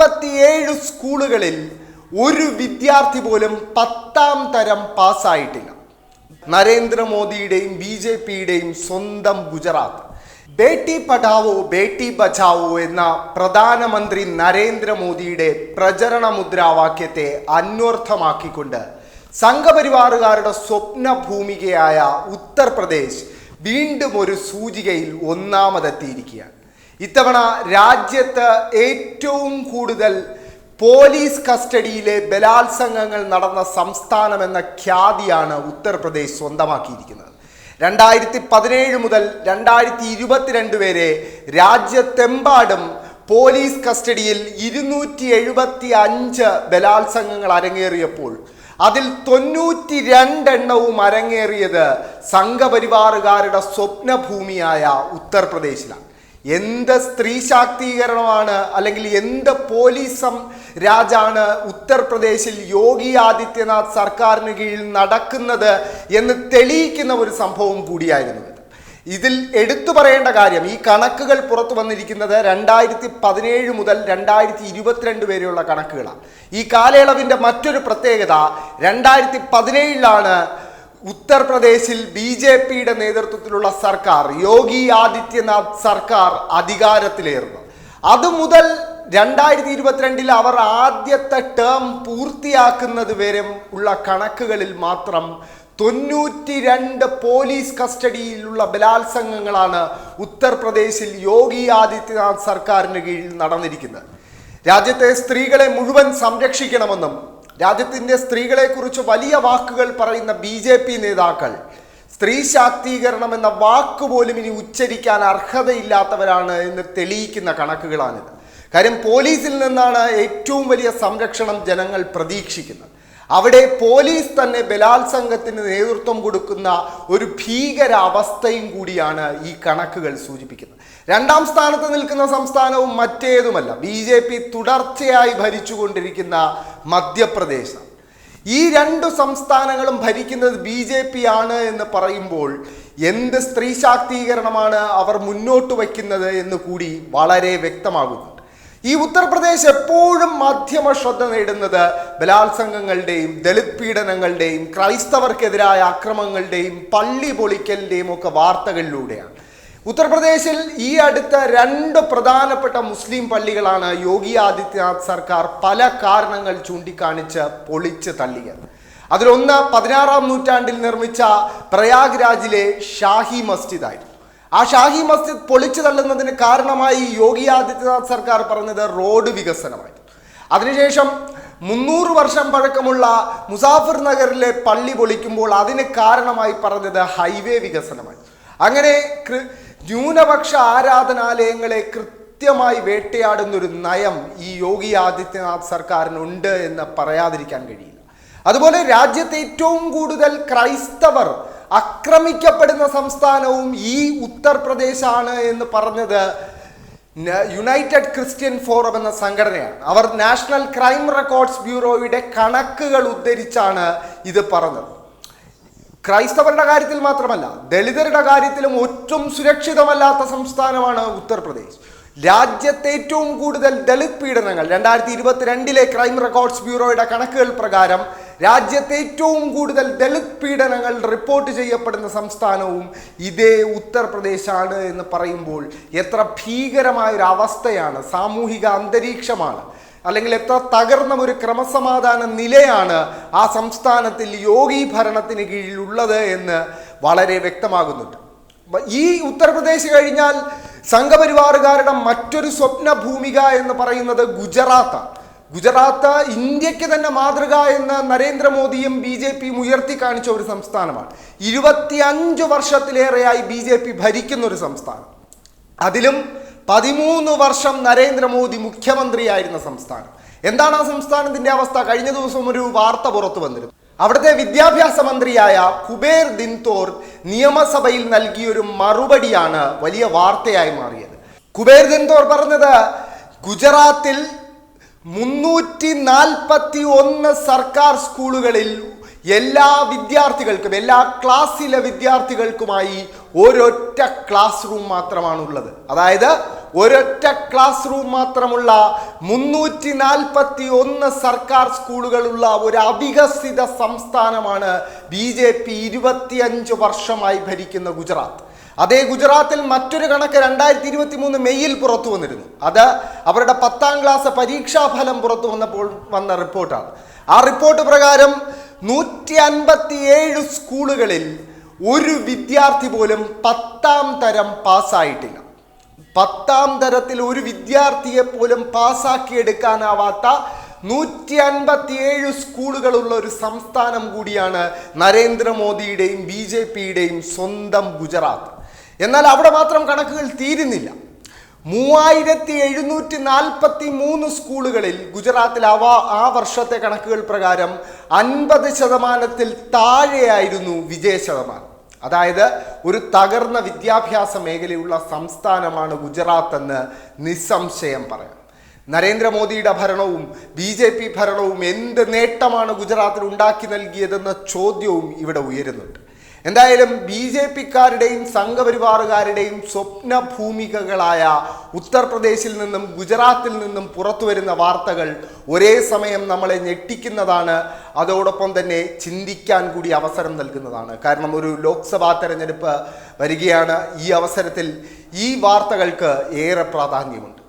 അൻപത്തിയേഴ് സ്കൂളുകളിൽ ഒരു വിദ്യാർത്ഥി പോലും പത്താം തരം പാസ്സായിട്ടില്ല. നരേന്ദ്രമോദിയുടെയും ബി ജെ പിയുടെയും സ്വന്തം ഗുജറാത്ത്. ബേട്ടി പഠാവോ ബേട്ടി ബച്ചാവോ എന്ന പ്രധാനമന്ത്രി നരേന്ദ്രമോദിയുടെ പ്രചരണ മുദ്രാവാക്യത്തെ അന്വർത്ഥമാക്കിക്കൊണ്ട് സംഘപരിവാറുകാരുടെ സ്വപ്ന ഭൂമികയായ ഉത്തർപ്രദേശ് വീണ്ടും ഒരു സൂചികയിൽ ഒന്നാമതെത്തിയിരിക്കുകയാണ്. ഇത്തവണ രാജ്യത്ത് ഏറ്റവും കൂടുതൽ പോലീസ് കസ്റ്റഡിയിലെ ബലാത്സംഗങ്ങൾ നടന്ന സംസ്ഥാനം എന്ന ഖ്യാതിയാണ് ഉത്തർപ്രദേശ് സ്വന്തമാക്കിയിരിക്കുന്നത്. രണ്ടായിരത്തി പതിനേഴ് മുതൽ രണ്ടായിരത്തി ഇരുപത്തിരണ്ട് വരെ രാജ്യത്തെമ്പാടും പോലീസ് കസ്റ്റഡിയിൽ ഇരുന്നൂറ്റി എഴുപത്തി അഞ്ച് ബലാത്സംഗങ്ങൾ അരങ്ങേറിയപ്പോൾ അതിൽ തൊണ്ണൂറ്റി രണ്ടെണ്ണവും അരങ്ങേറിയത് സംഘപരിവാറുകാരുടെ സ്വപ്നഭൂമിയായ ഉത്തർപ്രദേശിലാണ്. എന്ത് സ്ത്രീ ശാക്തീകരണമാണ് അല്ലെങ്കിൽ എന്ത് പോലീസ് രാജാണ് ഉത്തർപ്രദേശിൽ യോഗി ആദിത്യനാഥ് സർക്കാരിന് കീഴിൽ നടക്കുന്നത് എന്ന് തെളിയിക്കുന്ന ഒരു സംഭവം കൂടിയായിരുന്നു ഇത്. ഇതിൽ എടുത്തു പറയേണ്ട കാര്യം ഈ കണക്കുകൾ പുറത്തു വന്നിരിക്കുന്നത് രണ്ടായിരത്തി പതിനേഴ് മുതൽ രണ്ടായിരത്തി ഇരുപത്തിരണ്ട് വരെയുള്ള കണക്കുകളാണ് ഈ കാലയളവിന്റെ മറ്റൊരു പ്രത്യേകത രണ്ടായിരത്തി പതിനേഴിലാണ് ഉത്തർപ്രദേശിൽ ബി ജെ പിയുടെ നേതൃത്വത്തിലുള്ള സർക്കാർ യോഗി ആദിത്യനാഥ് സർക്കാർ അധികാരത്തിലേർന്നു അത് മുതൽ രണ്ടായിരത്തി ഇരുപത്തിരണ്ടിൽ അവർ ആദ്യത്തെ ടേം പൂർത്തിയാക്കുന്നത് വരെ ഉള്ള കണക്കുകളിൽ മാത്രം തൊണ്ണൂറ്റി രണ്ട് പോലീസ് കസ്റ്റഡിയിലുള്ള ബലാത്സംഗങ്ങളാണ് ഉത്തർപ്രദേശിൽ യോഗി ആദിത്യനാഥ് സർക്കാരിന് കീഴിൽ നടന്നിരിക്കുന്നത്. രാജ്യത്തെ സ്ത്രീകളെ മുഴുവൻ സംരക്ഷിക്കണമെന്നും രാജ്യത്തിന്റെ സ്ത്രീകളെക്കുറിച്ച് വലിയ വാക്കുകൾ പറയുന്ന ബി ജെ പി നേതാക്കൾ സ്ത്രീ ശാക്തീകരണം എന്ന വാക്ക് പോലും ഇനി ഉച്ചരിക്കാൻ അർഹതയില്ലാത്തവരാണ് എന്ന് തെളിയിക്കുന്ന കണക്കുകളാണിത്. കാര്യം പോലീസിൽ നിന്നാണ് ഏറ്റവും വലിയ സംരക്ഷണം ജനങ്ങൾ പ്രതീക്ഷിക്കുന്നത്. അവിടെ പോലീസ് തന്നെ ബലാത്സംഗത്തിന് നേതൃത്വം കൊടുക്കുന്ന ഒരു ഭീകര അവസ്ഥയും കൂടിയാണ് ഈ കണക്കുകൾ സൂചിപ്പിക്കുന്നത്. രണ്ടാം സ്ഥാനത്ത് നിൽക്കുന്ന സംസ്ഥാനവും മറ്റേതുമല്ല. ബി ജെ പി തുടർച്ചയായി ഭരിച്ചുകൊണ്ടിരിക്കുന്ന മധ്യപ്രദേശ് ഈ രണ്ട് സംസ്ഥാനങ്ങളും ഭരിക്കുന്നത് ബി ജെ പി ആണ് എന്ന് പറയുമ്പോൾ എന്ത് സ്ത്രീ ശാക്തീകരണമാണ് അവർ മുന്നോട്ട് വയ്ക്കുന്നത് എന്ന് കൂടി വളരെ വ്യക്തമാകുന്നുണ്ട് ഈ ഉത്തർപ്രദേശ് എപ്പോഴും മാധ്യമ ശ്രദ്ധ നേടുന്നത് ബലാത്സംഗങ്ങളുടെയും ദളിത് പീഡനങ്ങളുടെയും ക്രൈസ്തവർക്കെതിരായ അക്രമങ്ങളുടെയും പള്ളി പൊളിക്കലിന്റെയും ഒക്കെ വാർത്തകളിലൂടെയാണ്. ഉത്തർപ്രദേശിൽ ഈ അടുത്ത രണ്ട് പ്രധാനപ്പെട്ട മുസ്ലിം പള്ളികളാണ് യോഗി ആദിത്യനാഥ് സർക്കാർ പല കാരണങ്ങൾ ചൂണ്ടിക്കാണിച്ച് പൊളിച്ച് തള്ളിയത്. അതിലൊന്ന് പതിനാറാം നൂറ്റാണ്ടിൽ നിർമ്മിച്ച പ്രയാഗ്രാജിലെ ഷാഹി മസ്ജിദായിരുന്നു. ആ ഷാഹി മസ്ജിദ് പൊളിച്ചു തള്ളുന്നതിന് കാരണമായി യോഗി ആദിത്യനാഥ് സർക്കാർ പറഞ്ഞത് റോഡ് വികസനമായിരുന്നു അതിനുശേഷം മുന്നൂറ് വർഷം പഴക്കമുള്ള മുസാഫർ നഗറിലെ പള്ളി പൊളിക്കുമ്പോൾ അതിന് കാരണമായി പറഞ്ഞത് ഹൈവേ വികസനമായി. അങ്ങനെ ന്യൂനപക്ഷ ആരാധനാലയങ്ങളെ കൃത്യമായി വേട്ടയാടുന്നൊരു നയം ഈ യോഗി ആദിത്യനാഥ് സർക്കാരിനുണ്ട് എന്ന് പറയാതിരിക്കാൻ കഴിയില്ല. അതുപോലെ രാജ്യത്തെ ഏറ്റവും കൂടുതൽ ക്രൈസ്തവർ ആക്രമിക്കപ്പെടുന്ന സംസ്ഥാനവും ഈ ഉത്തർപ്രദേശാണ് എന്ന് പറഞ്ഞത് യുണൈറ്റഡ് ക്രിസ്ത്യൻ ഫോറം എന്ന സംഘടനയാണ്. അവർ നാഷണൽ ക്രൈം റെക്കോർഡ്സ് ബ്യൂറോയുടെ കണക്കുകൾ ഉദ്ധരിച്ചാണ് ഇത് പറഞ്ഞത്. ക്രൈസ്തവരുടെ കാര്യത്തിൽ മാത്രമല്ല ദളിതരുടെ കാര്യത്തിലും ഒട്ടും സുരക്ഷിതമല്ലാത്ത സംസ്ഥാനമാണ് ഉത്തർപ്രദേശ്. രാജ്യത്തെ ഏറ്റവും കൂടുതൽ ദളിത് പീഡനങ്ങൾ രണ്ടായിരത്തി ഇരുപത്തിരണ്ടിലെ ക്രൈം റെക്കോർഡ്സ് ബ്യൂറോയുടെ കണക്കുകൾ പ്രകാരം രാജ്യത്തെ ഏറ്റവും കൂടുതൽ ദളിത് പീഡനങ്ങൾ റിപ്പോർട്ട് ചെയ്യപ്പെടുന്ന സംസ്ഥാനവും ഇതേ ഉത്തർപ്രദേശാണ് എന്ന് പറയുമ്പോൾ എത്ര ഭീകരമായ ഒരു അവസ്ഥയാണ് സാമൂഹിക അന്തരീക്ഷമാണ് അല്ലെങ്കിൽ എത്ര തകർന്ന ഒരു ക്രമസമാധാന നിലയാണ് ആ സംസ്ഥാനത്തിൽ യോഗി ഭരണത്തിന് കീഴിലുള്ളത് എന്ന് വളരെ വ്യക്തമാകുന്നുണ്ട്. ഈ ഉത്തർപ്രദേശ് കഴിഞ്ഞാൽ സംഘപരിവാറുകാരുടെ മറ്റൊരു സ്വപ്ന ഭൂമിക എന്ന് പറയുന്നത് ഗുജറാത്ത് ഗുജറാത്ത് ഇന്ത്യയ്ക്ക് തന്നെ മാതൃക എന്ന് നരേന്ദ്രമോദിയും ബി ജെ പിയും ഉയർത്തി കാണിച്ച ഒരു സംസ്ഥാനമാണ്. ഇരുപത്തിയഞ്ച് വർഷത്തിലേറെയായി ബി ജെ പി ഭരിക്കുന്ന ഒരു സംസ്ഥാനം. അതിലും പതിമൂന്ന് വർഷം നരേന്ദ്രമോദി മുഖ്യമന്ത്രിയായിരുന്ന സംസ്ഥാനം. എന്താണ് ആ സംസ്ഥാനത്തിന്റെ അവസ്ഥ? കഴിഞ്ഞ ദിവസം ഒരു വാർത്ത പുറത്തു വന്നിരുന്നു. അവിടുത്തെ വിദ്യാഭ്യാസ മന്ത്രിയായ കുബേർ ദിൻതോർ നിയമസഭയിൽ നൽകിയൊരു മറുപടിയാണ് വലിയ വാർത്തയായി മാറിയത്. കുബേർ ദിൻതോർ പറഞ്ഞത് ഗുജറാത്തിൽ മുന്നൂറ്റി നാൽപ്പത്തി ഒന്ന് സർക്കാർ സ്കൂളുകളിൽ എല്ലാ വിദ്യാർത്ഥികൾക്കും എല്ലാ ക്ലാസ്സിലെ വിദ്യാർത്ഥികൾക്കുമായി ഒരൊറ്റ ക്ലാസ് റൂം മാത്രമാണുള്ളത്. അതായത് ഒരൊറ്റ ക്ലാസ് റൂം മാത്രമുള്ള മുന്നൂറ്റി നാൽപ്പത്തി ഒന്ന് സർക്കാർ സ്കൂളുകളുള്ള ഒരു അവികസിത സംസ്ഥാനമാണ് ബി ജെ പി ഇരുപത്തിയഞ്ച് വർഷമായി ഭരിക്കുന്ന ഗുജറാത്ത്. അതേ ഗുജറാത്തിൽ മറ്റൊരു കണക്ക് രണ്ടായിരത്തി ഇരുപത്തി മൂന്ന് മെയ്യിൽ പുറത്തു വന്നിരുന്നു. അത് അവരുടെ പത്താം ക്ലാസ് പരീക്ഷാഫലം പുറത്തു വന്നപ്പോൾ വന്ന റിപ്പോർട്ടാണ്. ആ റിപ്പോർട്ട് പ്രകാരം നൂറ്റി അൻപത്തി ഏഴ് സ്കൂളുകളിൽ ഒരു വിദ്യാർത്ഥി പോലും പത്താം തരം പാസ്സായിട്ടില്ല. പത്താം തരത്തിൽ ഒരു വിദ്യാർത്ഥിയെ പോലും പാസ്സാക്കിയെടുക്കാനാവാത്ത നൂറ്റി അൻപത്തിയേഴ് സ്കൂളുകളുള്ള ഒരു സംസ്ഥാനം കൂടിയാണ് നരേന്ദ്രമോദിയുടെയും ബി ജെ പിയുടെയും സ്വന്തം ഗുജറാത്ത്. എന്നാൽ അവിടെ മാത്രം കണക്കുകൾ തീരുന്നില്ല. മൂവായിരത്തി എഴുന്നൂറ്റി നാൽപ്പത്തി മൂന്ന് സ്കൂളുകളിൽ ഗുജറാത്തിൽ അവ ആ വർഷത്തെ കണക്കുകൾ പ്രകാരം അൻപത് ശതമാനത്തിൽ താഴെയായിരുന്നു വിജയ ശതമാനം. അതായത് ഒരു തകർന്ന വിദ്യാഭ്യാസ മേഖലയുള്ള സംസ്ഥാനമാണ് ഗുജറാത്ത് എന്ന് നിസ്സംശയം പറയാം. നരേന്ദ്രമോദിയുടെ ഭരണവും ബി ജെ പി ഭരണവും എന്ത് നേട്ടമാണ് ഗുജറാത്തിൽ ഉണ്ടാക്കി നൽകിയതെന്ന ചോദ്യവും ഇവിടെ ഉയരുന്നുണ്ട്. എന്തായാലും ബി ജെ പിക്കാരുടെയും സംഘപരിവാറുകാരുടെയും സ്വപ്ന ഭൂമികകളായ ഉത്തർപ്രദേശിൽ നിന്നും ഗുജറാത്തിൽ നിന്നും പുറത്തു വരുന്ന വാർത്തകൾ ഒരേ സമയം നമ്മളെ ഞെട്ടിക്കുന്നതാണ്. അതോടൊപ്പം തന്നെ ചിന്തിക്കാൻ കൂടി അവസരം നൽകുന്നതാണ്. കാരണം ഒരു ലോക്സഭാ തെരഞ്ഞെടുപ്പ് വരികയാണ്. ഈ അവസരത്തിൽ ഈ വാർത്തകൾക്ക് ഏറെ പ്രാധാന്യമുണ്ട്.